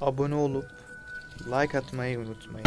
abone olup like atmayı unutmayın.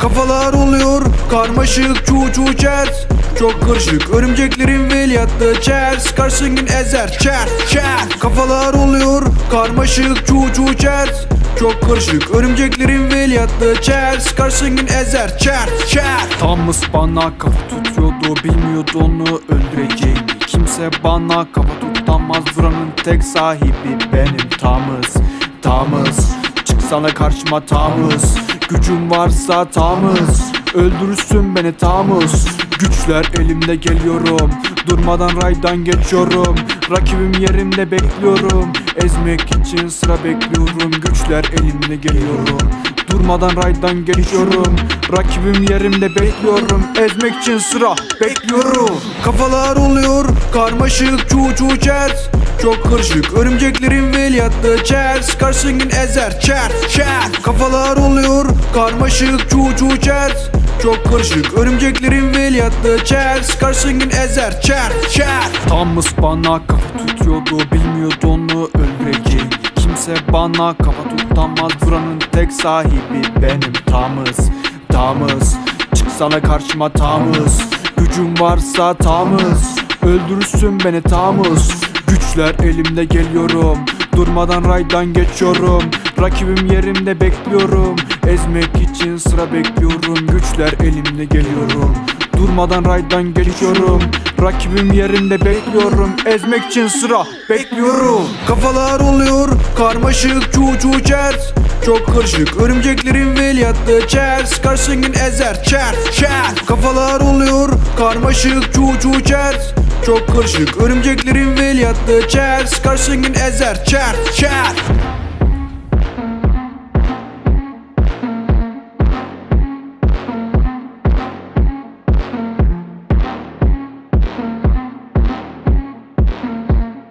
Kafalar oluyor karmaşık çu çu çers Çok karışık. Örümceklerin veliahtı çers Karsın gün ezer. Çer çer. Kafalar oluyor. Karmaşık çu çu çers Çok karışık. Örümceklerin veliahtı çers Karsın gün ezer. Çer çer. Thomas bana kafa tutuyordu. Bilmiyordu onu öldüreceğimi Kimse bana kafa tutamaz. Buranın tek sahibi benim. Thomas Thomas Çıksana karşıma Thomas Gücün varsa Thomas Öldürürsün beni Thomas Güçler elimde geliyorum. Durmadan raydan geçiyorum. Rakibim yerimde bekliyorum. Ezmek için sıra bekliyorum. Güçler elimde geliyorum. Durmadan raydan geçiyorum. Rakibim yerimde bekliyorum. Ezmek için sıra bekliyorum. Kafalar oluyor. Karmaşık çu çu çers Çok karışık örümceklerin veliahtı çers Karsın gün ezer çer çer Kafalar oluyor. Karmaşık çu çu çers Çok karışık örümceklerin veliahtı. Karsın gün ezer. Çer çer. Thomas bana kafa tutuyordu bilmiyordu onu öldüreceğim Kimse bana kafa tutamaz buranın tek sahibi benim Thomas. Thomas Çıksana karşıma Thomas. Gücün varsa Thomas Öldürürsün beni Thomas. Güçler elimde geliyorum Durmadan raydan geçiyorum Rakibim yerimde bekliyorum. Ezmek için sıra bekliyorum. Güçler elimde geliyorum. Durmadan raydan geçiyorum. Rakibim yerinde bekliyorum. Ezmek için sıra bekliyorum. Kafalar oluyor. Karmaşık çu çers Çok karışık örümceklerin veliahtı çers Karsın gün ezer çer çer. Kafalar oluyor. Karmaşık çu çers Çok karışık örümceklerin veliahtı çers Karsın gün ezer çer çer